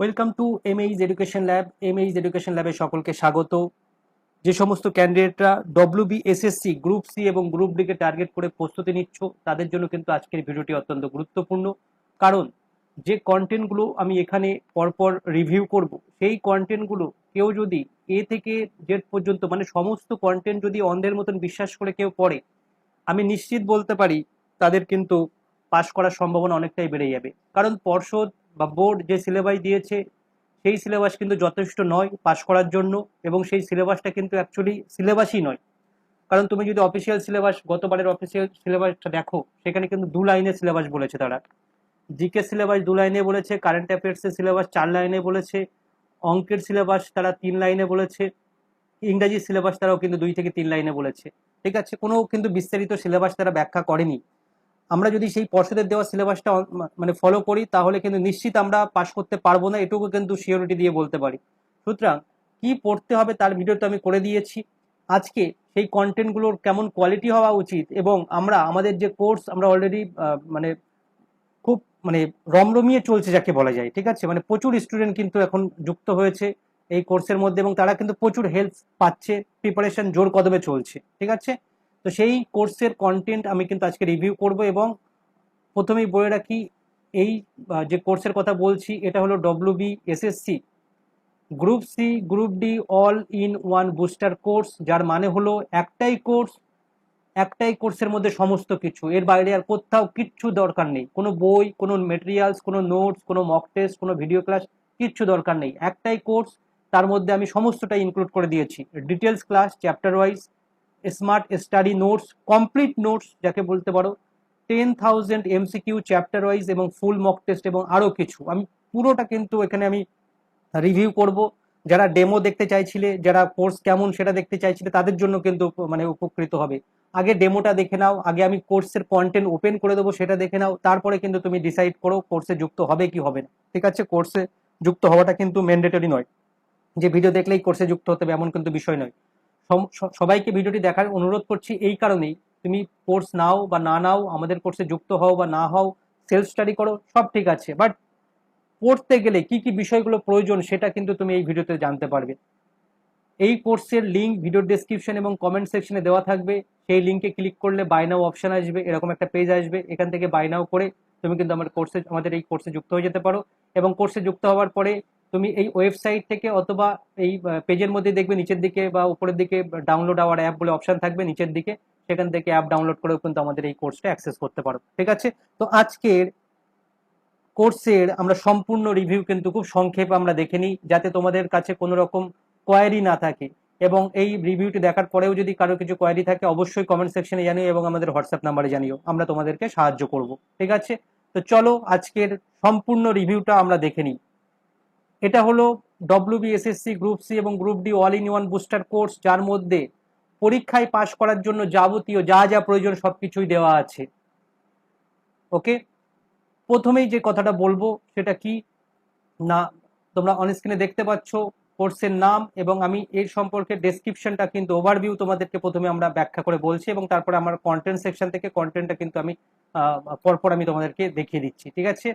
Welcome to এমএইজ education lab এমএইজ education ল্যাবে সকলকে স্বাগত। যে সমস্ত ক্যান্ডিডেটরা W B SSC group C এবং গ্রুপ ডিকে টার্গেট করে প্রস্তুতি নিচ্ছ, তাদের জন্য কিন্তু আজকের ভিডিওটি অত্যন্ত গুরুত্বপূর্ণ। কারণ যে কন্টেন্টগুলো আমি এখানে পরপর রিভিউ করব, সেই কন্টেন্টগুলো কেউ যদি এ থেকে জেড পর্যন্ত মানে সমস্ত কন্টেন্ট যদি অন্ধের মতন বিশ্বাস করে কেউ পড়ে, আমি নিশ্চিত বলতে পারি তাদের কিন্তু পাশ করার সম্ভাবনা অনেকটাই বেড়ে যাবে। কারণ পর্ষদ বা বোর্ড যে সিলেবাস দিয়েছে, সেই সিলেবাস কিন্তু যথেষ্ট নয় পাশ করার জন্য এবং সেই সিলেবাসটা কিন্তু অ্যাকচুয়ালি সিলেবাসই নয়। কারণ তুমি যদি অফিসিয়াল সিলেবাস গতবারের অফিসিয়াল সিলেবাসটা দেখো, সেখানে কিন্তু দু লাইনের সিলেবাস বলেছে তারা। জিকে সিলেবাস দু লাইনে বলেছে কারেন্ট অ্যাফেয়ার্সের সিলেবাস চার লাইনে বলেছে, অঙ্কের সিলেবাস তারা তিন লাইনে বলেছে, ইংরাজি সিলেবাস তারাও কিন্তু দুই থেকে তিন লাইনে বলেছে। ঠিক আছে? কোনো কিন্তু বিস্তারিত সিলেবাস তারা ব্যাখ্যা করেনি। আমরা যদি সেই পর্ষদের দেওয়া সিলেবাসটা মানে ফলো করি, তাহলে কিন্তু নিশ্চিত আমরা পাশ করতে পারব না, এটুকু কিন্তু সিওরিটি দিয়ে বলতে পারি। সুতরাং কি পড়তে হবে তার ভিডিও তো আমি করে দিয়েছি। আজকে সেই কন্টেন্টগুলোর কেমন কোয়ালিটি হওয়া উচিত এবং আমরা আমাদের যে কোর্স আমরা অলরেডি মানে খুব মানে রমরমিয়ে চলছে যাকে বলা যায়, ঠিক আছে? মানে প্রচুর স্টুডেন্ট কিন্তু এখন যুক্ত হয়েছে এই কোর্সের মধ্যে এবং তারা কিন্তু প্রচুর হেল্প পাচ্ছে প্রিপারেশন জোর কদমে চলছে, ঠিক আছে? তো সেই কোর্সের কন্টেন্ট আমি কিন্তু আজকে রিভিউ করব এবং প্রথমেই বলে রাখি, এই যে কোর্সের কথা বলছি, এটা হলো W B SSC group C group D all in one booster course যার মানে হলো একটাই কোর্স একটাই কোর্সের মধ্যে সমস্ত কিছু। এর বাইরে আর কোথাও কিচ্ছু দরকার নেই। কোনো বই, কোনো মেটেরিয়ালস কোনো নোটস কোনো মক টেস্ট কোনো ভিডিও ক্লাস কিচ্ছু দরকার নেই। একটাই কোর্স তার মধ্যে আমি সমস্তটাই ইনক্লুড করে দিয়েছি। Details class chapter wise smart study notes complete notes যাকে বলতে পারো ten thousand MCQ chapter wise এবং ফুল মক টেস্ট এবং আরও কিছু। আমি পুরোটা কিন্তু এখানে আমি রিভিউ করব। যারা ডেমো দেখতে চাইছিলে, যারা কোর্স কেমন সেটা দেখতে চাইছিলে, তাদের জন্য কিন্তু মানে উপকৃত হবে। আগে ডেমোটা দেখে নাও, আগে আমি কোর্সের কন্টেন্ট ওপেন করে দেবো, সেটা দেখে নাও, তারপরে কিন্তু তুমি ডিসাইড করো কোর্সে যুক্ত হবে কি হবে না। ঠিক আছে? কোর্সে যুক্ত হওয়াটা কিন্তু ম্যান্ডেটরি নয়। যে ভিডিও দেখলেই কোর্সে যুক্ত হতে হবে, এমন কিন্তু বিষয় নয়। সবাইকে ভিডিওটি দেখার অনুরোধ করছি এই কারণেই। তুমি কোর্স নাও বা না নাও, আমাদের কোর্সে যুক্ত হও বা না হও, সেলফ স্টাডি করো, সব ঠিক আছে। বাট পড়তে গেলে কি কি বিষয়গুলো প্রয়োজন সেটা কিন্তু তুমি এই ভিডিওতে জানতে পারবে। এই কোর্সের লিঙ্ক ভিডিও ডেসক্রিপশন এবং কমেন্ট সেকশনে দেওয়া থাকবে। সেই লিঙ্কে ক্লিক করলে বাইনাও অপশন আসবে, এরকম একটা পেজ আসবে। এখান থেকে বাইনাও করে তুমি কিন্তু আমার কোর্সে আমাদের এই কোর্সে যুক্ত হয়ে যেতে পারো। এবং কোর্সে যুক্ত হওয়ার পরে তুমি এই ওয়েবসাইট থেকে অথবা এই পেজের মধ্যে দেখবে নিচের দিকে বা উপরের দিকে ডাউনলোড আওয়ার অ্যাপ বলে অপশন থাকবে নিচের দিকে। সেখান থেকে অ্যাপ ডাউনলোড করেও কিন্তু আমাদের এই কোর্সটা অ্যাক্সেস করতে পারো। ঠিক আছে? তো আজকের কোর্সের আমরা সম্পূর্ণ রিভিউ কিন্তু খুব সংক্ষেপে আমরা দেখে নিই, যাতে তোমাদের কাছে কোনো রকম কোয়ারি না থাকে। এবং এই রিভিউটি দেখার পরেও যদি কারও কিছু কোয়ারি থাকে, অবশ্যই কমেন্ট সেকশনে জানিও এবং আমাদের হোয়াটসঅ্যাপ নাম্বারে জানিও। আমরা তোমাদেরকে সাহায্য করব। ঠিক আছে? তো চলো আজকের সম্পূর্ণ রিভিউটা আমরা দেখে নিই। এটা হলো ডব্লিউ বিএসএসসি গ্রুপ সি এবং group D all in one booster course যার মধ্যে পরীক্ষায় পাশ করার জন্য যাবতীয় যা যা প্রয়োজন সব কিছুই দেওয়া আছে। ওকে প্রথমেই যে কথাটা বলব সেটা কি? না, তোমরা অনস্ক্রিনে দেখতে পাচ্ছ কোর্সের নাম এবং আমি এর সম্পর্কে ডেসক্রিপশনটা কিন্তু ওভারভিউ তোমাদেরকে প্রথমে আমরা ব্যাখ্যা করে বলছি এবং তারপরে আমার কন্টেন্ট সেকশন থেকে কন্টেন্টটা কিন্তু আমি পরপর আমি তোমাদেরকে দেখিয়ে দিচ্ছি, ঠিক আছে?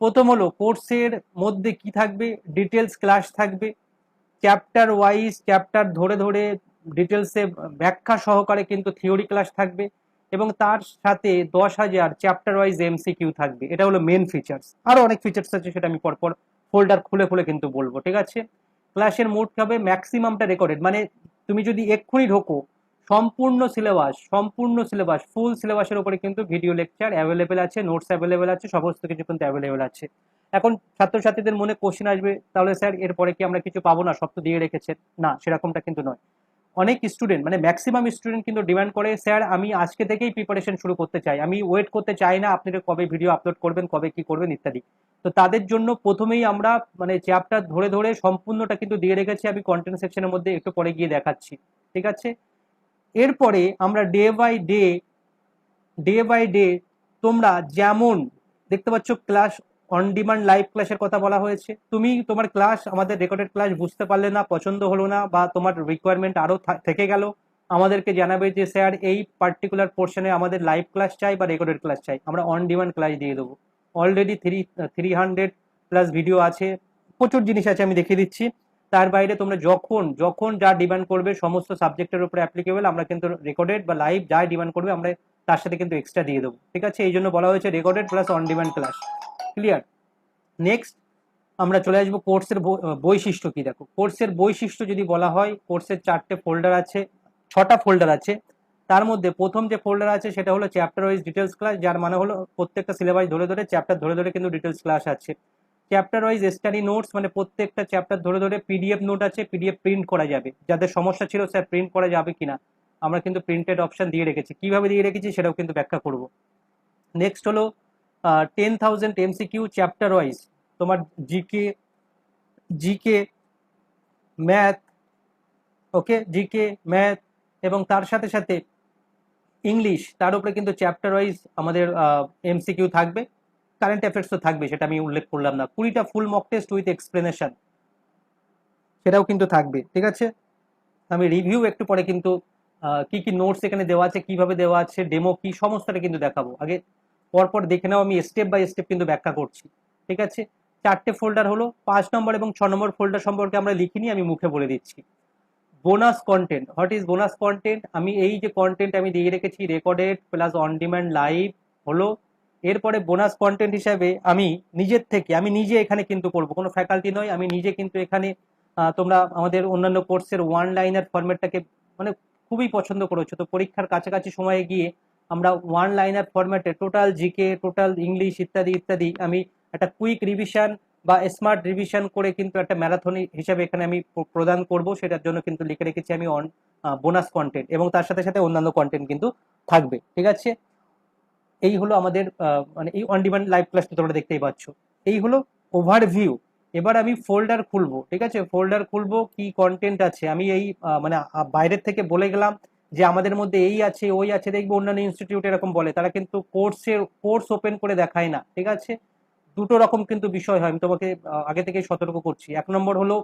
প্রথম হলো কোর্সের মধ্যে কি থাকবে? ডিটেলস ক্লাস থাকবে। চ্যাপ্টার ওয়াইজ চ্যাপ্টার ধরে ধরে ডিটেলসে ব্যাখ্যা সহকারে কিন্তু থিওরি ক্লাস থাকবে এবং তার সাথে দশ হাজার চ্যাপ্টার ওয়াইজ এমসিকিউ থাকবে। এটা হলো মেন ফিচার্স আরও অনেক ফিচার্স আছে সেটা আমি পরপর ফোল্ডার খুলে খুলে কিন্তু বলব, ঠিক আছে? ক্লাসের মোট হবে ম্যাক্সিমামটা রেকর্ডেড মানে তুমি যদি এক্ষুনি ঢোকো সম্পূর্ণ সিলেবাস সম্পূর্ণ সিলেবাস ফুল সিলেবাসের উপরে কিন্তু ভিডিও লেকচার অ্যাভেলেবেল আছে নোটস অ্যাভেলেবেল আছে, সমস্ত কিছু কিন্তু অ্যাভেলেবেল আছে। এখন ছাত্রছাত্রীদের মনে কোশ্চেন আসবে, তাহলে স্যার এরপরে কি আমরা কিছু পাবো না? সব তো দিয়ে রেখেছেন। না, সেরকমটা কিন্তু নয়। অনেক স্টুডেন্ট মানে ম্যাক্সিমাম স্টুডেন্ট কিন্তু ডিমান্ড করে, স্যার, আমি আজকে থেকেই প্রিপারেশন শুরু করতে চাই। আমি ওয়েট করতে চাই না, আপনারা কবে ভিডিও আপলোড করবেন, কবে কি করবেন, ইত্যাদি। তো তাদের জন্য প্রথমেই আমরা মানে চ্যাপ্টার ধরে ধরে সম্পূর্ণটা কিন্তু দিয়ে রেখেছি। আমি কন্টেন্ট সেকশনের মধ্যে একটু পরে গিয়ে দেখাচ্ছি। ঠিক আছে? এরপরে আমরা day by day day by day তোমরা যেমন দেখতে পাচ্ছ ক্লাস অন ডিমান্ড লাইভ ক্লাসের কথা বলা হয়েছে। তুমি তোমার ক্লাস আমাদের রেকর্ডেড ক্লাস বুঝতে পারলে না, পছন্দ হলো না, বা তোমার রিকোয়ারমেন্ট আরও থেকে গেল, আমাদেরকে জানাবে যে, স্যার, এই পার্টিকুলার পোর্শনে আমাদের লাইভ ক্লাস চাই বা রেকর্ডেড ক্লাস চাই। আমরা অন ডিমান্ড ক্লাস দিয়ে দেবো। Already three three hundred plus video আছে। প্রচুর জিনিস আছে, আমি দেখিয়ে দিচ্ছি। তার বাইরে তোমরা যখন যখন যা ডিমান্ড করবে সমস্ত সাবজেক্টের উপরে অ্যাপ্লিকেবল আমরা কিন্তু রেকর্ডেড বা লাইভ যা ডিমান্ড করবে, আমরা তার সাথে কিন্তু এক্সট্রা দিয়ে দেবো। ঠিক আছে? এই জন্য বলা হয়েছে recorded plus on demand class clear next আমরা চলে আসব কোর্সের বৈশিষ্ট্য কি? দেখো কোর্সের বৈশিষ্ট্য যদি বলা হয় কোর্সের চারটে ফোল্ডার আছে, ছটা ফোল্ডার আছে, তার মধ্যে প্রথম যে ফোল্ডার আছে, সেটা হলো চ্যাপ্টার ওয়াইজ ডিটেলস ক্লাস যার মানে হলো প্রত্যেকটা সিলেবাস ধরে ধরে চ্যাপ্টার ধরে ধরে কিন্তু ডিটেলস ক্লাস আছে। চ্যাপ্টার ওয়াইজ স্টাডি নোটস মানে প্রত্যেকটা চ্যাপ্টার ধরে ধরে পিডিএফ নোট আছে পিডিএফ প্রিন্ট করা যাবে। যাদের সমস্যা ছিল স্যার প্রিন্ট করা যাবে কিনা, আমরা কিন্তু প্রিন্টেড অপশান দিয়ে রেখেছি। কীভাবে দিয়ে রেখেছি সেটাও কিন্তু ব্যাখ্যা করব। নেক্সট হলো ten thousand MCQ chapter wise তোমার GK GK math okay GK math এবং তার সাথে সাথে ইংলিশ তার উপরে কিন্তু চ্যাপ্টার ওয়াইজ আমাদের এমসিকিউ থাকবে। কারেন্ট অ্যাফেয়ার্স তো থাকবে, সেটা আমি উল্লেখ করলাম না। কুড়িটা full mock test with explanation সেটাও কিন্তু থাকবে, ঠিক আছে? আমি রিভিউ একটু পরে কিন্তু কি কি নোটস এখানে দেওয়া আছে, কীভাবে দেওয়া আছে ডেমো কি, সমস্তটা কিন্তু দেখাবো। আগে পরপর দেখে নাও, আমি স্টেপ বাই স্টেপ কিন্তু ব্যাখ্যা করছি, ঠিক আছে? চারটে ফোল্ডার হলো, পাঁচ নম্বর এবং ছ নম্বর ফোল্ডার সম্পর্কে আমরা লিখিনি, আমি মুখে বলে দিচ্ছি। Bonus content what is bonus content আমি এই যে কন্টেন্ট আমি দিয়ে রেখেছি recorded plus on demand live হলো এরপরে বোনাস কন্টেন্ট হিসাবে আমি নিজের থেকে, আমি নিজে এখানে কিন্তু করব। কোনো ফ্যাকাল্টি নয়, আমি নিজে কিন্তু এখানে তোমরা আমাদের অন্যান্য কোর্সের ওয়ান লাইনার ফরম্যাটটাকে মানে খুবই পছন্দ করেছ। তো পরীক্ষার কাছাকাছি সময়ে গিয়ে আমরা ওয়ান লাইনার ফরম্যাটে টোটাল জিকে টোটাল ইংলিশ ইত্যাদি ইত্যাদি আমি একটা কুইক রিভিশন বা স্মার্ট রিভিশন করে কিন্তু একটা ম্যারাথন হিসাবে এখানে আমি প্রদান করব। সেটার জন্য কিন্তু লিখে রেখেছি আমি অন বোনাস কন্টেন্ট এবং তার সাথে সাথে অন্যান্য কন্টেন্ট কিন্তু থাকবে। ঠিক আছে? এই হলো আমাদের মানে এই অন ডিমান্ড লাইভ ক্লাসটা তোমরা দেখতেই পাচ্ছ। এই হলো ওভারভিউ এবার আমি ফোল্ডার খুলবো, ঠিক আছে? ফোল্ডার খুলবো, কি কন্টেন্ট আছে? আমি এই মানে বাইরের থেকে বলে গেলাম যে আমাদের মধ্যে এই আছে, ওই আছে, দেখব অন্যান্য ইনস্টিটিউট এরকম বলে। তারা কিন্তু কোর্সের কোর্স ওপেন করে দেখায় না, ঠিক আছে? দুটো রকম কিন্তু বিষয় হয়, আমি তোমাকে আগে থেকেই সতর্ক করছি। এক নম্বর হলো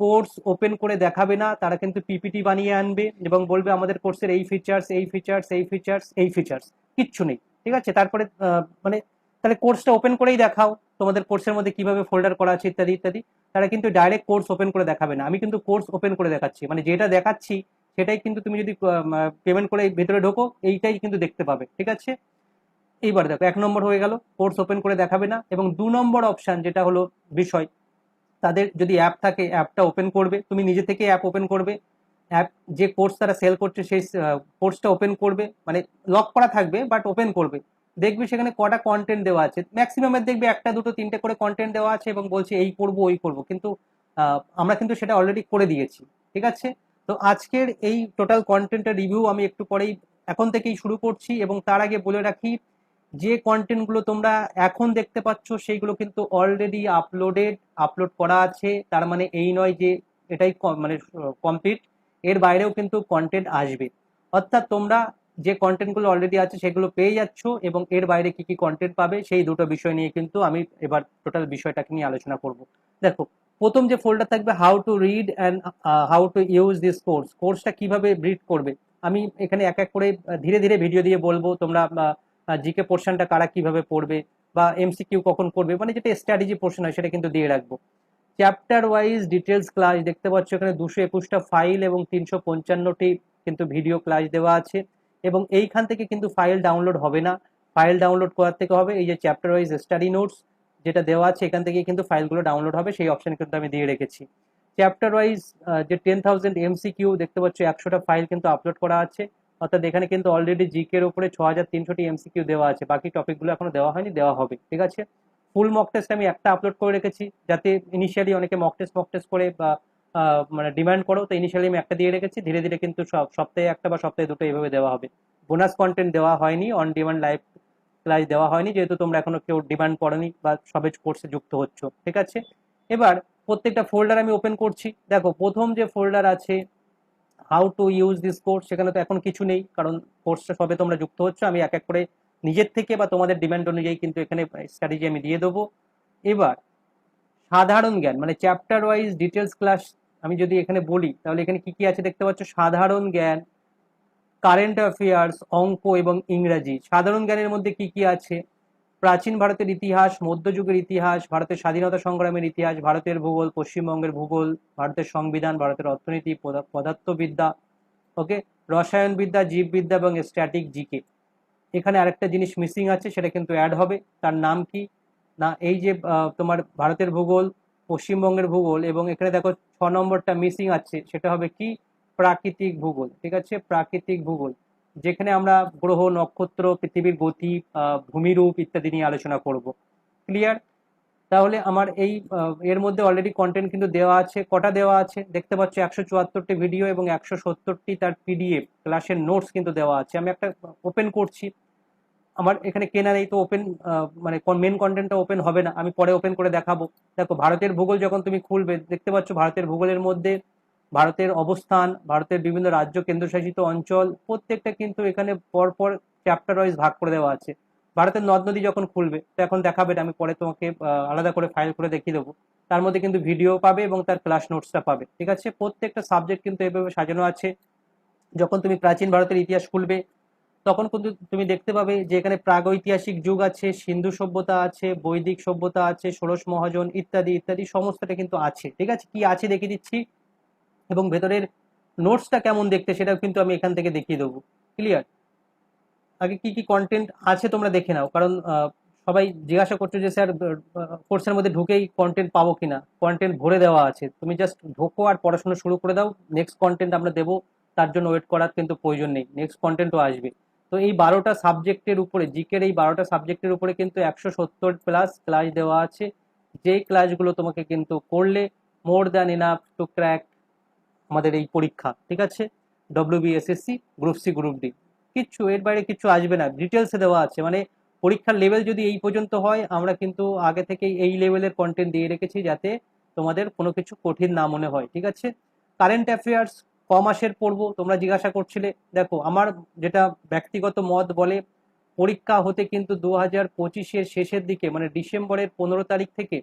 কোর্স ওপেন করে দেখাবে না, তারা কিন্তু পিপিটি বানিয়ে আনবে এবং বলবে আমাদের কোর্সের এই ফিচার্স এই ফিচার্স এই ফিচার্স এই ফিচার্স কিচ্ছু নেই। ঠিক আছে? তারপরে মানে তাহলে কোর্সটা ওপেন করেই দেখাও। তোমাদের কোর্সের মধ্যে কীভাবে ফোল্ডার করা আছে ইত্যাদি ইত্যাদি। তারা কিন্তু ডাইরেক্ট কোর্স ওপেন করে দেখাবে না। আমি কিন্তু কোর্স ওপেন করে দেখাচ্ছি। মানে যেটা দেখাচ্ছি, সেটাই কিন্তু তুমি যদি পেমেন্ট করে ভেতরে ঢোকো, এইটাই কিন্তু দেখতে পাবে। ঠিক আছে? এইবার দেখো, এক নম্বর হয়ে গেল। কোর্স ওপেন করে দেখাবে না। এবং দু নম্বর অপশান যেটা হলো বিষয়। তাদের যদি অ্যাপ থাকে অ্যাপটা ওপেন করবে। তুমি নিজে থেকে অ্যাপ ওপেন করবে। অ্যাপ যে কোর্স তারা সেল করছে সেই কোর্সটা ওপেন করবে। মানে লক করা থাকবে বাট ওপেন করবে। দেখবে সেখানে কটা কন্টেন্ট দেওয়া আছে। ম্যাক্সিমামের দেখবে একটা, দুটো, তিনটে করে কন্টেন্ট দেওয়া আছে এবং বলছে এই করব, ওই করব। কিন্তু আমরা কিন্তু সেটা অলরেডি করে দিয়েছি। ঠিক আছে? তো আজকের এই টোটাল কন্টেন্টের রিভিউ আমি একটু পরেই এখন থেকেই শুরু করছি এবং তার আগে বলে রাখি, যে কন্টেন্টগুলো তোমরা এখন দেখতে পাচ্ছ, সেইগুলো কিন্তু অলরেডি আপলোডেড আপলোড করা আছে। তার মানে এই নয় যে এটাই মানে কমপ্লিট এর বাইরেও কিন্তু কন্টেন্ট আসবে। অর্থাৎ তোমরা যে কন্টেন্টগুলো অলরেডি আছে সেগুলো পেয়ে যাচ্ছ এবং এর বাইরে কি কি কন্টেন্ট পাবে সেই দুটো বিষয় নিয়ে কিন্তু আমি এবার টোটাল বিষয়টাকে নিয়ে আলোচনা করব। দেখো, প্রথম যে ফোল্ডার থাকবে how to read and how to use this course কোর্সটা কীভাবে রিড করবে? আমি এখানে এক এক করে ধীরে ধীরে ভিডিও দিয়ে বলব তোমরা জিকে পোর্শনটা কারা কীভাবে পড়বে বা এমসিকিউ কখন করবে মানে যেটা স্ট্র্যাটেজি পোর্শন হয় সেটা কিন্তু দিয়ে রাখব। চ্যাপ্টার ওয়াইজ ডিটেলস ক্লাস দেখতে পাচ্ছ এখানে দুশো একুশটা ফাইল এবং তিনশো পঞ্চান্নটি কিন্তু ভিডিও ক্লাস দেওয়া আছে। এবং এইখান থেকে কিন্তু ফাইল ডাউনলোড হবে না। ফাইল ডাউনলোড করার থেকে হবে এই যে চ্যাপ্টার ওয়াইজ স্টাডি নোটস যেটা দেওয়া আছে, এখান থেকে কিন্তু ফাইলগুলো ডাউনলোড হবে। সেই অপশন কিন্তু আমি দিয়ে রেখেছি। চ্যাপ্টার ওয়াইজ যে টেন থাউজেন্ড এমসিকিউ দেখতে পাচ্ছ, একশোটা ফাইল কিন্তু আপলোড করা আছে। অর্থাৎ এখানে কিন্তু অলরেডি জিকের উপরে ছ হাজার তিনশোটি এমসিকিউ দেওয়া আছে। বাকি টপিকগুলো এখনও দেওয়া হয়নি, দেওয়া হবে। ঠিক আছে? ফুল মক টেস্ট আমি একটা আপলোড করে রেখেছি, যাতে ইনিশিয়ালি অনেকে মক টেস্ট মক টেস্ট করে বা মানে ডিমান্ড করো, তো ইনিশিয়ালি আমি একটা দিয়ে রেখেছি, ধীরে ধীরে কিন্তু সব, সপ্তাহে একটা বা সপ্তাহে দুটো এইভাবে দেওয়া হবে। বোনাস কন্টেন্ট দেওয়া হয়নি অন ডিমান্ড লাইভ ক্লাস দেওয়া হয়নি, যেহেতু তোমরা এখনও কেউ ডিমান্ড করনি বা সবে কোর্সে যুক্ত হচ্ছ, ঠিক আছে? এবার প্রত্যেকটা ফোল্ডার আমি ওপেন করছি। দেখো, প্রথম যে ফোল্ডার আছে how to use this course সেখানে তো এখন কিছু নেই, কারণ কোর্সটা সবে তোমরা যুক্ত হচ্ছে, আমি এক এক করে নিজের থেকে বা তোমাদের ডিমান্ড অনুযায়ী কিন্তু এখানে স্ট্র্যাটেজি আমি দিয়ে দেবো। এবার, সাধারণ জ্ঞান মানে চ্যাপ্টার ওয়াইজ ডিটেলস ক্লাস আমি যদি এখানে বলি, তাহলে এখানে কি কি আছে দেখতে পাচ্ছ? সাধারণ জ্ঞান কারেন্ট অ্যাফেয়ার্স অঙ্ক এবং ইংরাজি। সাধারণ জ্ঞানের মধ্যে কি কি আছে? প্রাচীন ভারতের ইতিহাস, মধ্যযুগের ইতিহাস, ভারতের স্বাধীনতা সংগ্রামের ইতিহাস, ভারতের ভূগোল, পশ্চিমবঙ্গের ভূগোল, ভারতের সংবিধান, ভারতের অর্থনীতি, পদার্থবিদ্যা ওকে রসায়নবিদ্যা, জীববিদ্যা এবং স্ট্যাটিক জিকে এখানে আরেকটা জিনিস মিসিং আছে, সেটা কিন্তু অ্যাড হবে। তার নাম কি? না, এই যে তোমার ভারতের ভূগোল, পশ্চিমবঙ্গের ভূগোল, এবং এখানে দেখো ছ নম্বরটা মিসিং আছে, সেটা হবে কি? প্রাকৃতিক ভূগোল, ঠিক আছে? প্রাকৃতিক ভূগোল, যেখানে আমরা গ্রহ, নক্ষত্র, পৃথিবীর গতি ভূমিরূপ ইত্যাদি নিয়ে আলোচনা করব। ক্লিয়ার তাহলে আমার এই এর মধ্যে অলরেডি কন্টেন্ট কিন্তু দেওয়া আছে, কটা দেওয়া আছে? দেখতে পাচ্ছ একশো চুয়াত্তরটি ভিডিও এবং একশো সত্তরটি তার পিডিএফ ক্লাসের নোটস কিন্তু দেওয়া আছে। আমি একটা ওপেন করছি। আমার এখানে কেনা নেই তো ওপেন মানে মেন কন্টেন্টটা ওপেন হবে না। আমি পরে ওপেন করে দেখাবো। দেখো, ভারতের ভূগোল যখন তুমি খুলবে, দেখতে পাচ্ছ ভারতের ভূগোলের মধ্যে ভারতের অবস্থান, ভারতের বিভিন্ন রাজ্য কেন্দ্রশাসিত অঞ্চল, প্রত্যেকটা কিন্তু এখানে পরপর চ্যাপ্টার ওয়াইজ ভাগ করে দেওয়া আছে। ভারতের নদ নদী যখন খুলবে, তো এখন দেখাবে আমি পরে তোমাকে আলাদা করে ফাইল করে দেখিয়ে দেবো। তার মধ্যে কিন্তু ভিডিও পাবে এবং তার ক্লাস নোটসটা পাবে, ঠিক আছে? প্রত্যেকটা সাবজেক্ট কিন্তু এভাবে সাজানো আছে। যখন তুমি প্রাচীন ভারতের ইতিহাস খুলবে, তখন কিন্তু তুমি দেখতে পাবে যে এখানে প্রাগৈতিহাসিক যুগ আছে, সিন্ধু সভ্যতা আছে, বৈদিক সভ্যতা আছে, ষোড়শ মহাজন ইত্যাদি ইত্যাদি সমস্তটা কিন্তু আছে, ঠিক আছে? কি আছে দেখিয়ে দিচ্ছি? এবং ভেতরের নোটসটা কেমন দেখতে সেটাও কিন্তু আমি এখান থেকে দেখিয়ে দেবো ক্লিয়ার আগে কি কি কন্টেন্ট আছে তোমরা দেখে নাও। কারণ সবাই জিজ্ঞাসা করছ যে, স্যার কোর্সের মধ্যে ঢুকেই কন্টেন্ট পাবো কিনা? কন্টেন্ট ভরে দেওয়া আছে। তুমি জাস্ট ঢোকো আর পড়াশোনা শুরু করে দাও। নেক্সট কন্টেন্ট আমরা দেবো। তার জন্য ওয়েট করার কিন্তু প্রয়োজন নেই। নেক্সট কন্টেন্টও আসবে। তো এই বারোটা সাবজেক্টের উপরে, জিকের এই বারোটা সাবজেক্টের উপরে কিন্তু একশো সত্তর প্লাস ক্লাস দেওয়া আছে। যেই ক্লাসগুলো তোমাকে কিন্তু করলে more than enough to crack আমাদের এই পরীক্ষা, ঠিক আছে? WBSSC group C group D কিচ্ছু, এর বাইরে কিচ্ছু আসবে না। ডিটেলসে দেওয়া আছে। মানে পরীক্ষার লেভেল যদি এই পর্যন্ত হয়, আমরা কিন্তু আগে থেকেই এই লেভেলের কন্টেন্ট দিয়ে রেখেছি যাতে তোমাদের কোনো কিছু কঠিন না মনে হয়, ঠিক আছে? কারেন্ট অ্যাফেয়ার্স ক মাসের পড়ব, তোমরা জিজ্ঞাসা করছিলে। দেখো, আমার যেটা ব্যক্তিগত মত বলে, পরীক্ষা হতে কিন্তু দু হাজার পঁচিশের শেষের দিকে মানে ডিসেম্বরের পনেরো তারিখ থেকে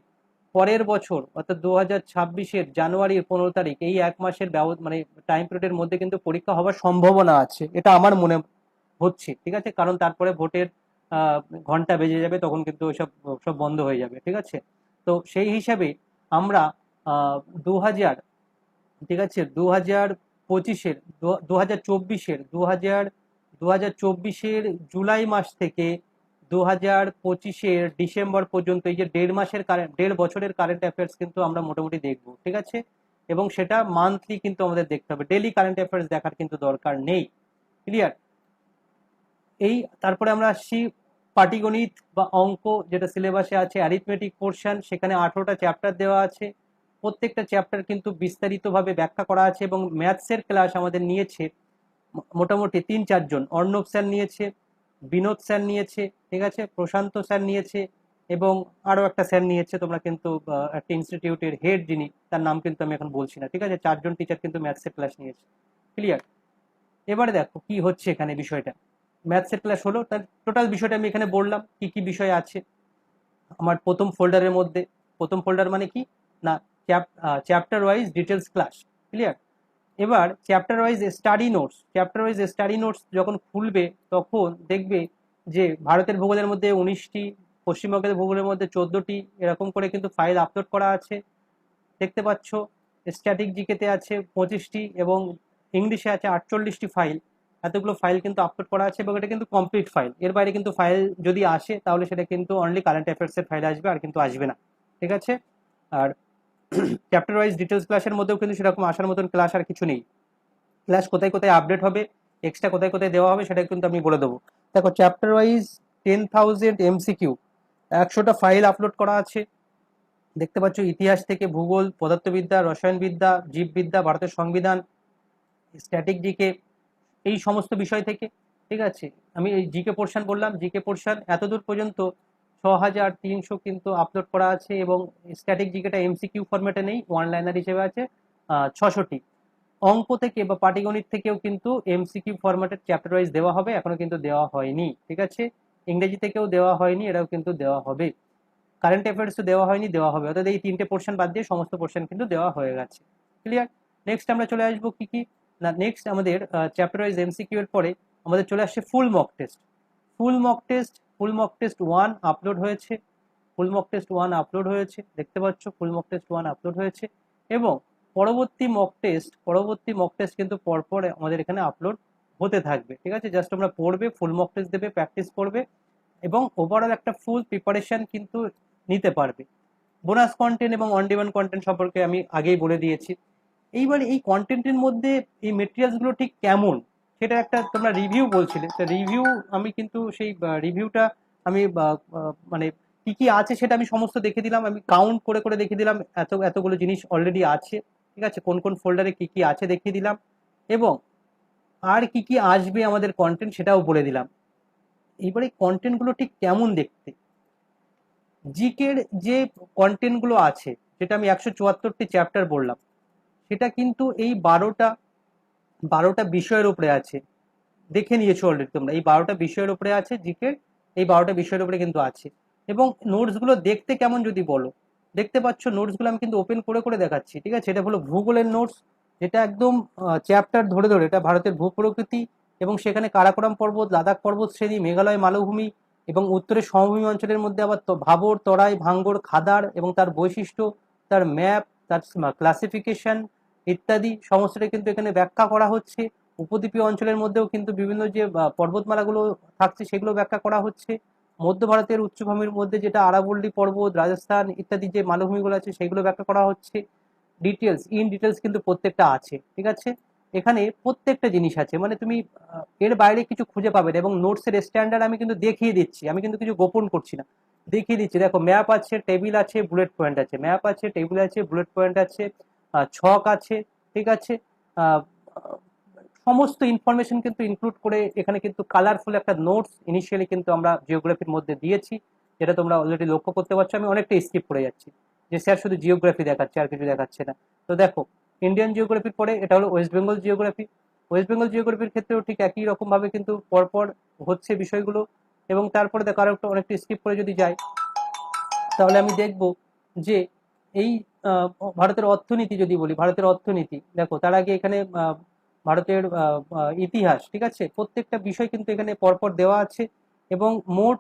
পরের বছর, অর্থাৎ দু হাজার ছাব্বিশের জানুয়ারির পনেরো তারিখ, এই এক মাসের মানে টাইম পিরিয়ডের মধ্যে কিন্তু পরীক্ষা হওয়ার সম্ভাবনা আছে। এটা আমার মনে হচ্ছে, ঠিক আছে? কারণ তারপরে ভোটের ঘণ্টা বেজে যাবে, তখন কিন্তু ওইসব, সব বন্ধ হয়ে যাবে, ঠিক আছে? তো সেই হিসাবে আমরা দু হাজার ঠিক আছে? দু হাজার পঁচিশের, দু হাজার চব্বিশের দু হাজার দু হাজার চব্বিশের জুলাই মাস থেকে দু হাজার পঁচিশের ডিসেম্বর পর্যন্ত, এই যে দেড় মাসের কারেন্ট দেড় বছরের কারেন্ট অ্যাফেয়ার্স কিন্তু আমরা মোটামুটি দেখব, ঠিক আছে? এবং সেটা মান্থলি কিন্তু আমাদের দেখতে হবে ডেলি কারেন্ট অ্যাফেয়ার্স দেখার কিন্তু দরকার নেই ক্লিয়ার এই তারপরে আমরা আসছি পাটিগণিত বা অঙ্ক, যেটা সিলেবাসে আছে অ্যারিথমেটিক পোর্শন সেখানে আঠেরোটা চ্যাপ্টার দেওয়া আছে। প্রত্যেকটা চ্যাপ্টার কিন্তু বিস্তারিতভাবে ব্যাখ্যা করা আছে এবং ম্যাথসের ক্লাস আমাদের নিয়েছে মোটামুটি তিন চারজন অর্ণব স্যার নিয়েছে, বিনোদ স্যার নিয়েছে, ঠিক আছে? প্রশান্ত স্যার নিয়েছে এবং আরও একটা স্যার নিয়েছে, তোমরা কিন্তু একটা ইনস্টিটিউটের হেড যিনি, তার নাম কিন্তু আমি এখন বলছি না, ঠিক আছে? চারজন টিচার কিন্তু ম্যাথসের ক্লাস নিয়েছে। ক্লিয়ার এবারে দেখো কি হচ্ছে এখানে বিষয়টা। ম্যাথসের ক্লাস হলো, তার টোটাল বিষয়টা আমি এখানে বললাম, কি কি বিষয় আছে? আমার প্রথম ফোল্ডারের মধ্যে, প্রথম ফোল্ডার মানে কি? না chapter wise details class clear এবার chapter wise study notes chapter wise study notes যখন খুলবে, তখন দেখবে যে ভারতের ভূগোলের মধ্যে উনিশটি, পশ্চিমবঙ্গের ভূগোলের মধ্যে চোদ্দোটি, এরকম করে কিন্তু ফাইল আপলোড করা আছে। দেখতে পাচ্ছ স্ট্যাটিক জিকেতে আছে পঁচিশটি এবং ইংলিশে আছে আটচল্লিশটি ফাইল এতগুলো ফাইল কিন্তু আপলোড করা আছে এবং এটা কিন্তু কমপ্লিট ফাইল এর বাইরে কিন্তু ফাইল যদি আসে, তাহলে সেটা কিন্তু অনলি কারেন্ট অ্যাফেয়ার্সের ফাইল আসবে আর কিন্তু আসবে না। ঠিক আছে? আর চ্যাপ্টার ওয়াইজ ডিটেলস ক্লাসের মধ্যেও কিন্তু সেরকম আসার মতন ক্লাস আর কিছু নেই। ক্লাস কোথায় কোথায় আপডেট হবে এক্সট্রা কোথায় কোথায় দেওয়া হবে, সেটা কিন্তু আমি বলে দেবো। দেখো chapter wise ten thousand MCQ একশোটা ফাইল আপলোড করা আছে। দেখতে পাচ্ছ, ইতিহাস থেকে ভূগোল, পদার্থবিদ্যা, রসায়নবিদ্যা, জীববিদ্যা, ভারতের সংবিধান স্ট্যাটিক জিকে এই সমস্ত বিষয় থেকে, ঠিক আছে? আমি এই জিকে পোর্শন বললাম। জিকে পোর্শন এতদূর পর্যন্ত ছ হাজার তিনশো কিন্তু আপলোড করা আছে এবং স্ট্যাটিক জিকেটা এমসিকিউ ফরম্যাটে নেই ওয়ান লাইনার হিসেবে আছে ছশোটি। অঙ্ক থেকে বা পাটিগণিত থেকেও কিন্তু এমসিকিউ ফরম্যাটের চ্যাপ্টার ওয়াইজ দেওয়া হবে, এখনও কিন্তু দেওয়া হয়নি, ঠিক আছে? ইংরেজি থেকেও দেওয়া হয়নি এটাও কিন্তু দেওয়া হবে। কারেন্ট অ্যাফেয়ার্সও দেওয়া হয়নি, দেওয়া হবে। অর্থাৎ এই তিনটে পোর্শন বাদ দিয়ে সমস্ত পোর্শন কিন্তু দেওয়া হয়ে গেছে। ক্লিয়ার নেক্সট আমরা চলে আসব কি কি? না নেক্সট আমাদের চ্যাপ্টার ওয়াইজ এমসিকিউ এর পরে আমাদের চলে আসছে full mock test full mock test full mock test one upload হয়েছে। Full mock test one upload হয়েছে। দেখতে পাচ্ছ full mock test one upload হয়েছে। এবং পরবর্তী মক টেস্ট পরবর্তী মক টেস্ট কিন্তু পরপর আমাদের এখানে আপলোড হতে থাকবে। ঠিক আছে? জাস্ট আমরা পড়বে ফুল মক টেস্ট দেবে প্র্যাকটিস করবে। এবং ওভারঅল একটা ফুল প্রিপারেশন কিন্তু নিতে পারবে। বোনাস কন্টেন্ট এবং অন ডিমান্ড কন্টেন্ট সম্পর্কে আমি আগেই বলে দিয়েছি। এইবার এই কন্টেন্টের মধ্যে এই মেটেরিয়ালসগুলো ঠিক কেমন? সেটা একটা তোমরা রিভিউ বলছিলে। তো রিভিউ আমি কিন্তু সেই রিভিউটা আমি মানে কি কি আছে সেটা আমি সমস্ত দেখে দিলাম। আমি কাউন্ট করে করে দেখে দিলাম এত, এতগুলো জিনিস অলরেডি আছে। ঠিক আছে? কোন কোন ফোল্ডারে কি কি আছে দেখিয়ে দিলাম। এবং আর কি কি আসবে আমাদের কন্টেন্ট সেটাও বলে দিলাম। এইবারে কন্টেন্টগুলো ঠিক কেমন দেখতে? জিকের যে কন্টেন্টগুলো আছে, যেটা আমি একশো চুয়াত্তরটি চ্যাপ্টার বললাম সেটা কিন্তু এই বারোটা বারোটা বিষয়ের উপরে আছে। দেখে নিয়েছো অলরেডি তোমরা। এই বারোটা বিষয়ের উপরে আছে জিকের এই বারোটা বিষয়ের উপরে কিন্তু আছে। এবং নোটসগুলো দেখতে কেমন যদি বলো, দেখতে পাচ্ছ নোটসগুলো আমি কিন্তু ওপেন করে করে দেখাচ্ছি, ঠিক আছে? এটা হলো ভূগোলের নোটস, যেটা একদম চ্যাপ্টার ধরে ধরে, এটা ভারতের ভূপ্রকৃতি এবং সেখানে কারাকোরাম পর্বত, লাদাখ পর্বত শ্রেণি, মেঘালয় মালভূমি এবং উত্তরের সমভূমি অঞ্চলের মধ্যে আবার ভাবর, তরাই, ভাঙ্গর, খাদার এবং তার বৈশিষ্ট্য, তার ম্যাপ তার ক্লাসিফিকেশন ইত্যাদি, সমস্তটা কিন্তু এখানে ব্যাখ্যা করা হচ্ছে। উপদ্বীপীয় অঞ্চলের মধ্যেও কিন্তু বিভিন্ন যে পর্বতমালাগুলো থাকছে সেগুলো ব্যাখ্যা করা হচ্ছে। মধ্য ভারতের উচ্চভূমির মধ্যে যেটা আরাবল্লী পর্বত, রাজস্থান ইত্যাদি যে মালভূমিগুলো আছে সেগুলো ব্যাখ্যা করা হচ্ছে। ডিটেলস ইন ডিটেলস কিন্তু প্রত্যেকটা আছে, ঠিক আছে? এখানে প্রত্যেকটা জিনিস আছে। মানে তুমি এর বাইরে কিছু খুঁজে পাবে না এবং নোটসের স্ট্যান্ডার্ড আমি কিন্তু দেখিয়ে দিচ্ছি। আমি কিন্তু কিছু গোপন করছি না। দেখিয়ে দিচ্ছি। দেখো ম্যাপ আছে টেবিল আছে বুলেট পয়েন্ট আছে। ম্যাপ আছে টেবিল আছে বুলেট পয়েন্ট আছে। ছক আছে, ঠিক আছে? সমস্ত ইনফরমেশন কিন্তু ইনক্লুড করে এখানে কিন্তু কালারফুল একটা নোটস ইনিশিয়ালি কিন্তু আমরা জিওগ্রাফির মধ্যে দিয়েছি, যেটা তোমরা অলরেডি লক্ষ্য করতে পারছ। আমি অনেকটা স্কিপ করে যাচ্ছি, যে স্যার শুধু জিওগ্রাফি দেখাচ্ছে আর কিছু দেখাচ্ছে না। তো দেখো ইন্ডিয়ান জিওগ্রাফির পরে এটা হলো West Bengal geography West Bengal জিওগ্রাফির ক্ষেত্রেও ঠিক একই রকম ভাবে কিন্তু পরপর হচ্ছে বিষয়গুলো। এবং তারপরে দেখো আরও একটু অনেকটা স্কিপ করে যদি যাই, তাহলে আমি দেখব যে এই ভারতের অর্থনীতি যদি বলি, ভারতের অর্থনীতি, দেখো তার আগে এখানে ভারতের ইতিহাস, ঠিক আছে? প্রত্যেকটা বিষয় কিন্তু এখানে পরপর দেওয়া আছে এবং মোট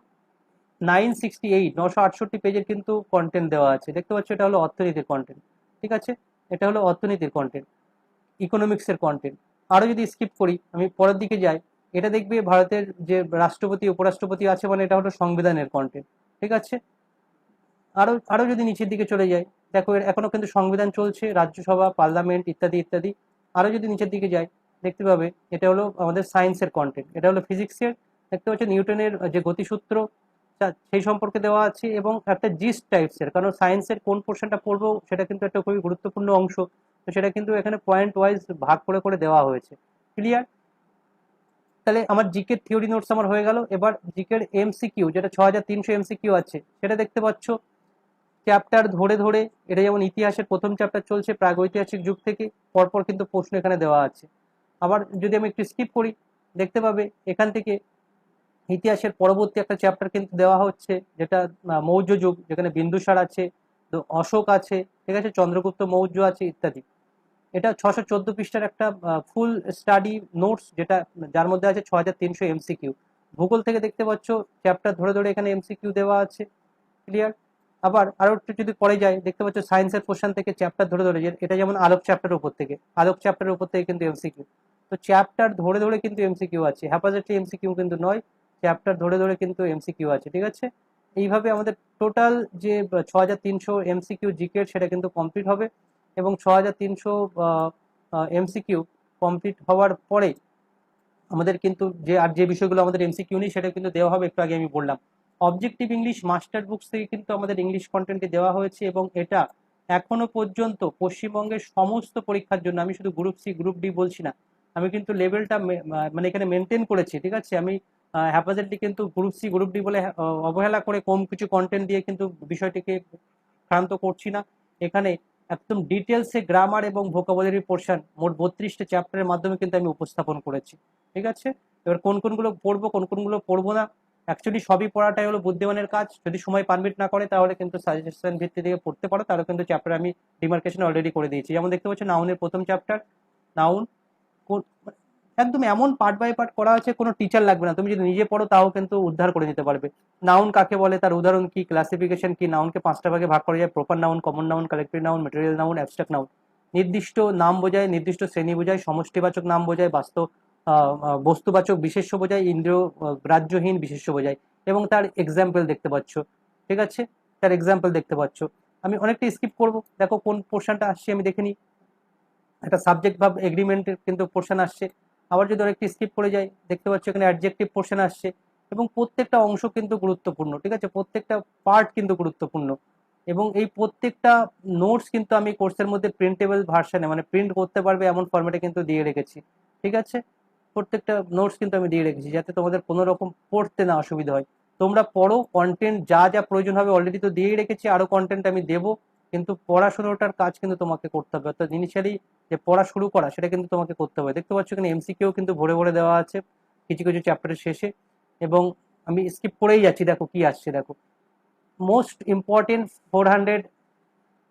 নাইন সিক্সটি এইট নশো আটষট্টি পেজের কিন্তু কন্টেন্ট দেওয়া আছে। দেখতে পাচ্ছ এটা হলো অর্থনীতির কন্টেন্ট ঠিক আছে? এটা হলো অর্থনীতির কন্টেন্ট ইকোনমিক্সের কন্টেন্ট আরও যদি স্কিপ করি, আমি পরের দিকে যাই, এটা দেখবে ভারতের যে রাষ্ট্রপতি, উপরাষ্ট্রপতি আছে মানে এটা হলো সংবিধানের কন্টেন্ট ঠিক আছে? আরও আরও যদি নিচের দিকে চলে যায়, দেখো এখনও কিন্তু সংবিধান চলছে, রাজ্যসভা, পার্লামেন্ট ইত্যাদি ইত্যাদি। আরও যদি নিচের দিকে যায়, দেখতে পাবে, এটা হলো আমাদের সায়েন্সের কন্টেন্ট এটা হলো ফিজিক্সের দেখতে পাচ্ছ নিউটনের যে গতিসূত্র সেই সম্পর্কে দেওয়া আছে এবং একটা জিস্ট টাইপসের কারণ সায়েন্সের কোন পোর্শনটা পড়ব, সেটা কিন্তু একটা খুবই গুরুত্বপূর্ণ অংশ। তো সেটা কিন্তু এখানে পয়েন্ট ওয়াইজ ভাগ করে করে দেওয়া হয়েছে। ক্লিয়ার তাহলে আমার জিকের থিওরি নোটস আমার হয়ে গেল। এবার জিকের এমসিকিউ যেটা ছ হাজার তিনশো এমসিকিউ আছে, সেটা দেখতে পাচ্ছ। চ্যাপ্টার ধরে ধরে, এটা যেমন ইতিহাসের প্রথম চ্যাপ্টার চলছে প্রাগৈতিহাসিক যুগ থেকে, পরপর কিন্তু প্রশ্ন এখানে দেওয়া আছে। আবার যদি আমি একটু স্কিপ করি, দেখতে পাবে এখান থেকে ইতিহাসের পরবর্তী একটা চ্যাপ্টার কিন্তু দেওয়া হচ্ছে, যেটা মৌর্য যুগ, যেখানে বিন্দুসার আছে অশোক আছে, ঠিক আছে, চন্দ্রগুপ্ত মৌর্য আছে, ইত্যাদি। এটা ছশো চোদ্দ পৃষ্ঠার একটা ফুল স্টাডি নোটস যেটা, যার মধ্যে আছে ছ হাজার তিনশো এমসিকিউ ভূগোল থেকে দেখতে পাচ্ছ চ্যাপ্টার ধরে ধরে এখানে এমসিকিউ দেওয়া আছে ক্লিয়ার আবার আরও একটু যদি পরে যায় দেখতে পাচ্ছ সায়েন্সের পোর্শন থেকে চ্যাপ্টার ধরে ধরে এটা যেমন আলোক চ্যাপ্টারের উপর থেকে, আলোক চ্যাপ্টারের উপর থেকে কিন্তু এমসিকিউ তো চ্যাপ্টার ধরে ধরে কিন্তু এমসিকিউ আছে হ্যাপাজেটলি এমসিকিউ কিন্তু নয় চ্যাপ্টার ধরে ধরে কিন্তু এমসিকিউ আছে, ঠিক আছে? এইভাবে আমাদের টোটাল যে ছ হাজার তিনশো এমসিকিউ জিকের সেটা কিন্তু কমপ্লিট হবে এবং ছ হাজার তিনশো এমসিকিউ কমপ্লিট হওয়ার পরে আমাদের কিন্তু যে, আর যে বিষয়গুলো আমাদের এমসিকিউ নেই, সেটা কিন্তু দেওয়া হবে, একটু আগে আমি বললাম। অবজেক্টিভ ইংলিশ মাস্টার বুকস থেকে কিন্তু আমাদের ইংলিশ কন্টেন্টটি দেওয়া হয়েছে এবং এটা এখনও পর্যন্ত পশ্চিমবঙ্গের সমস্ত পরীক্ষার জন্য, আমি শুধু গ্রুপ সি গ্রুপ ডি বলছি না, আমি কিন্তু লেভেলটা মানে এখানে মেনটেন করেছি, ঠিক আছে? আমি হ্যাপাজেটলি কিন্তু গ্রুপ সি গ্রুপ ডি বলে অবহেলা করে কম কিছু কন্টেন্ট দিয়ে কিন্তু বিষয়টিকে ক্রান্ত করছি না। এখানে একদম ডিটেলসে গ্রামার এবং ভোকাবুলারি পোর্শন মোট বত্রিশটা চ্যাপ্টারের মাধ্যমে কিন্তু আমি উপস্থাপন করেছি, ঠিক আছে? এবার কোন কোনগুলো পড়ব, কোন কোনগুলো পড়ব না অ্যাকচুয়ালি সবই পড়াটাই হলো বুদ্ধিমানের কাজ। যদি সময় পারমিট না করে, তাহলে কিন্তু সাজেশন ভিত্তি থেকে পড়তে পারো। তাহলে কিন্তু চ্যাপ্টার আমি ডিমার্কেশন অলরেডি করে দিয়েছি। যেমন দেখতে পাচ্ছ নাউনের প্রথম চ্যাপ্টার নাউন একদম এমন পার্ট বাই পার্ট করা আছে, কোনো টিচার লাগবে না। তুমি যদি নিজে পড়ো, তাও কিন্তু উদ্ধার করে নিতে পারবে। নাউন কাকে বলে, তার উদাহরণ কি ক্লাসিফিকেশন কি? নাউনকে পাঁচটা ভাগে ভাগ করা যায়। Proper noun common noun collective noun material noun abstract noun নির্দিষ্ট নাম বোঝায়, নির্দিষ্ট শ্রেণি বোঝায়, সমষ্টিবাচক নাম বোঝায়, বাস্তব বস্তুবাচক বিশেষ্য বোঝায় ইন্দ্রিয় গ্রাহ্যহীন বিশেষ্য বোঝায় এবং তার এক্সাম্পল দেখতে পাচ্ছ, ঠিক আছে? তার এক্সাম্পল দেখতে পাচ্ছ। আমি অনেকটা স্কিপ করব। দেখো কোন পোর্শনটা আসছে আমি দেখে নিই। একটা সাবজেক্ট ভাব এগ্রিমেন্টের কিন্তু পোর্শন আসছে। আবার যদি অনেকটা স্কিপ করে যাই, দেখতে পাচ্ছ এখানে অ্যাডজেক্টিভ পোর্শন আসছে এবং প্রত্যেকটা অংশ কিন্তু গুরুত্বপূর্ণ, ঠিক আছে? প্রত্যেকটা পার্ট কিন্তু গুরুত্বপূর্ণ এবং এই প্রত্যেকটা নোটস কিন্তু আমি কোর্সের মধ্যে প্রিন্টেবল ভার্সানে মানে প্রিন্ট করতে পারবে এমন ফরম্যাটে কিন্তু দিয়ে রেখেছি, ঠিক আছে? প্রত্যেকটা নোটস কিন্তু আমি দিয়ে রেখেছি যাতে তোমাদের কোনো রকম পড়তে না অসুবিধা হয়। তোমরা পড়ো কন্টেন্ট যা যা প্রয়োজন হবে অলরেডি তো দিয়েই রেখেছি আরও কন্টেন্ট আমি দেবো। কিন্তু পড়াশোনাটার কাজ কিন্তু তোমাকে করতে হবে। অর্থাৎ ইনিশিয়ালি যে পড়া শুরু করা, সেটা কিন্তু তোমাকে করতে হবে। দেখতে পাচ্ছ এখানে এমসিকিউ কিন্তু ভরে ভরে দেওয়া আছে কিছু কিছু চ্যাপ্টারের শেষে। এবং আমি স্কিপ করেই যাচ্ছি, দেখো কি আসছে, দেখো। Most important four hundred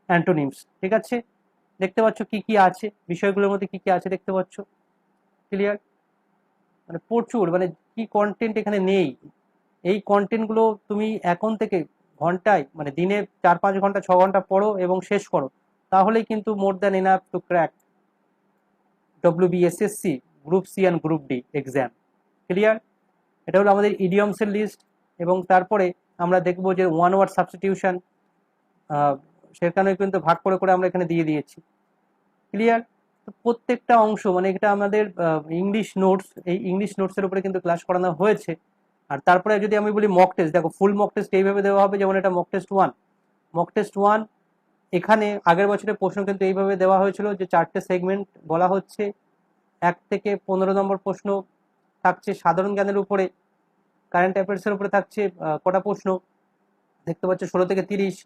antonyms ঠিক আছে? দেখতে পাচ্ছ কি কি আছে? বিষয়গুলোর মধ্যে কি কি আছে দেখতে পাচ্ছ? ক্লিয়ার মানে প্রচুর মানে কি কন্টেন্ট এখানে নেই? এই কন্টেন্টগুলো তুমি এখন থেকে ঘন্টায় মানে দিনে চার, পাঁচ ঘণ্টা, ছ ঘণ্টা পড়ো এবং শেষ করো। তাহলেই কিন্তু more than enough to crack W BSSC group C and group D exam clear এটা হলো আমাদের ইডিয়মসের লিস্ট এবং তারপরে আমরা দেখব যে ওয়ান ওয়ার্ড সাবস্টিটিউশন সেখানে কিন্তু ভাগ করে করে আমরা এখানে দিয়ে দিয়েছি। ক্লিয়ার প্রত্যেকটা অংশ মানে এটা আমাদের ইংলিশ নোটস এই ইংলিশ নোটসের উপরে কিন্তু ক্লাস করানো হয়েছে। আর তারপরে যদি আমি বলি মক টেস্ট দেখো ফুল মক টেস্ট এইভাবে দেওয়া হবে, যেমন এটা mock test one mock test one এখানে আগের বছরের প্রশ্ন কিন্তু এইভাবে দেওয়া হয়েছিল যে চারটে সেগমেন্ট বলা হচ্ছে। এক থেকে পনেরো নম্বর প্রশ্ন থাকছে সাধারণ জ্ঞানের উপরে কারেন্ট অ্যাফেয়ার্সের উপরে থাকছে কটা প্রশ্ন? দেখতে পাচ্ছ ষোলো থেকে তিরিশ।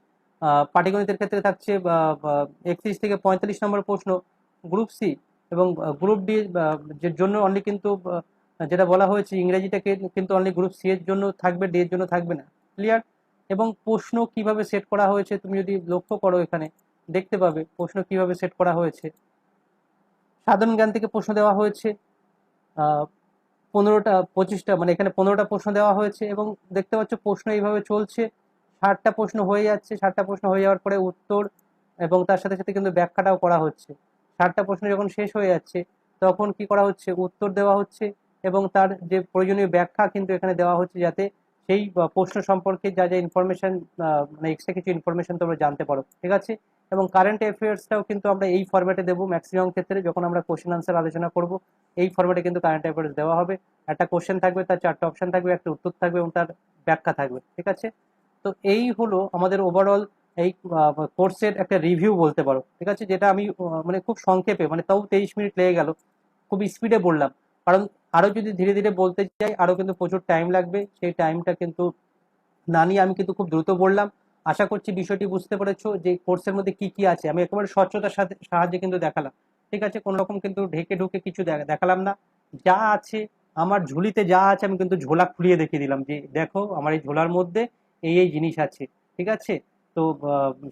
পাটিগণিতের ক্ষেত্রে থাকছে একত্রিশ থেকে পঁয়তাল্লিশ নম্বর প্রশ্ন। গ্রুপ সি এবং গ্রুপ ডি এর জন্য অনলি কিন্তু যেটা বলা হয়েছে ইংরেজিটাকে কিন্তু অনলি গ্রুপ সি এর জন্য থাকবে ডি এর জন্য থাকবে না। ক্লিয়ার এবং প্রশ্ন কীভাবে সেট করা হয়েছে, তুমি যদি লক্ষ্য করো এখানে, দেখতে পাবে প্রশ্ন কীভাবে সেট করা হয়েছে। সাধারণ জ্ঞান থেকে প্রশ্ন দেওয়া হয়েছে পনেরোটা, পঁচিশটা মানে এখানে পনেরোটা প্রশ্ন দেওয়া হয়েছে এবং দেখতে পাচ্ছ প্রশ্ন এইভাবে চলছে। ষাটটা প্রশ্ন হয়ে যাচ্ছে, ষাটটা প্রশ্ন হয়ে যাওয়ার পরে উত্তর এবং তার সাথে সাথে কিন্তু ব্যাখ্যাটাও করা হচ্ছে। ষাটটা প্রশ্ন যখন শেষ হয়ে যাচ্ছে, তখন কি করা হচ্ছে? উত্তর দেওয়া হচ্ছে এবং তার যে প্রয়োজনীয় ব্যাখ্যা কিন্তু এখানে দেওয়া হচ্ছে যাতে সেই প্রশ্ন সম্পর্কে যা যা ইনফরমেশন মানে এক্সট্রা কিছু ইনফরমেশন তোমরা জানতে পারো, ঠিক আছে? এবং কারেন্ট অ্যাফেয়ার্সটাও কিন্তু আমরা এই ফরম্যাটে দেবো ম্যাক্সিমাম ক্ষেত্রে যখন আমরা কোশ্চেন আনসার আলোচনা করব, এই ফরম্যাটে কিন্তু কারেন্ট অ্যাফেয়ার্স দেওয়া হবে। একটা কোশ্চেন থাকবে, তার চারটে অপশন থাকবে, একটা উত্তর থাকবে এবং তার ব্যাখ্যা থাকবে, ঠিক আছে? তো এই হলো আমাদের ওভারঅল এই কোর্সের একটা রিভিউ বলতে পারো, ঠিক আছে? যেটা আমি মানে খুব সংক্ষেপে মানে তাও তেইশ মিনিট লেগে গেল, খুব স্পিডে বললাম। কারণ আরও যদি ধীরে ধীরে বলতে চাই, আরও কিন্তু প্রচুর টাইম লাগবে। সেই টাইমটা কিন্তু না নিয়ে আমি কিন্তু খুব দ্রুত বললাম। আশা করছি বিষয়টি বুঝতে পেরেছ যে কোর্সের মধ্যে কি কি আছে। আমি একেবারে স্বচ্ছতার সাথে, সাহায্যে কিন্তু দেখালাম, ঠিক আছে? কোনো রকম কিন্তু ঢেকে ঢুকে কিছু দেখালাম না। যা আছে, আমার ঝুলিতে যা আছে, আমি কিন্তু ঝোলা খুলিয়ে দেখিয়ে দিলাম যে, দেখো, আমার এই ঝোলার মধ্যে এই এই জিনিস আছে, ঠিক আছে? তো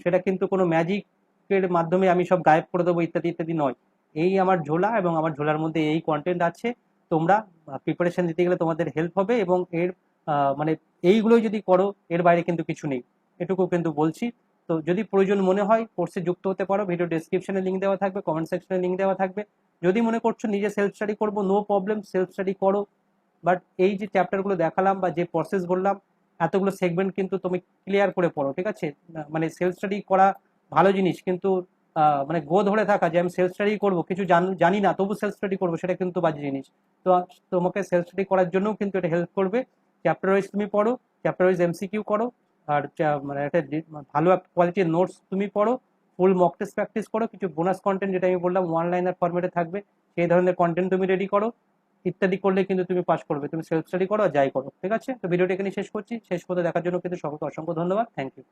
সেটা কিন্তু কোনো ম্যাজিকের মাধ্যমে আমি সব গায়েব করে দেবো, ইত্যাদি ইত্যাদি নয়। এই আমার ঝোলা এবং আমার ঝোলার মধ্যে এই কন্টেন্ট আছে। তোমরা প্রিপারেশন দিতে গেলে তোমাদের হেল্প হবে এবং এর মানে এইগুলোই যদি করো, এর বাইরে কিন্তু কিছু নেই। এটুকু কিন্তু বলছি। তো যদি প্রয়োজন মনে হয় কোর্সে যুক্ত হতে পারো। ভিডিও ডেসক্রিপশনে লিঙ্ক দেওয়া থাকবে কমেন্ট সেকশনে লিঙ্ক দেওয়া থাকবে। যদি মনে করছ নিজে সেলফ স্টাডি করব নো প্রবলেম সেলফ স্টাডি করো। বাট এই যে চ্যাপ্টারগুলো দেখালাম বা যে প্রসেস বললাম এতগুলো সেগমেন্ট কিন্তু তুমি ক্লিয়ার করে পড়ো, ঠিক আছে? মানে সেলফ স্টাডি করা ভালো জিনিস, কিন্তু মানে গো ধরে থাকা যে আমি সেলফ স্টাডি করব, কিছু জান- না, তবু সেলফ স্টাডি করব, সেটা কিন্তু বাজে জিনিস। তো তোমাকে সেলফ স্টাডি করার জন্যও কিন্তু এটা হেল্প করবে। চ্যাপ্টার ওয়াইজ তুমি পড়ো চ্যাপ্টার ওয়াইজ এমসিকিউ করো, আর মানে একটা ভালো কোয়ালিটির নোটস তুমি পড়ো ফুল মক টেস্ট প্র্যাকটিস করো, কিছু বোনাস কন্টেন্ট যেটা আমি বললাম ওয়ান লাইনার ফরম্যাটে থাকবে, সেই ধরনের কন্টেন্ট তুমি রেডি করো। ইত্যাদি করলে কিন্তু তুমি পাস করবে। তুমি সেলফ স্টাডি করো যাই করো, ঠিক আছে? তো ভিডিওটা এখানে শেষ করছি। শেষ করতে দেখার জন্য কিন্তু সকলকে অসংখ্য ধন্যবাদ। Thank you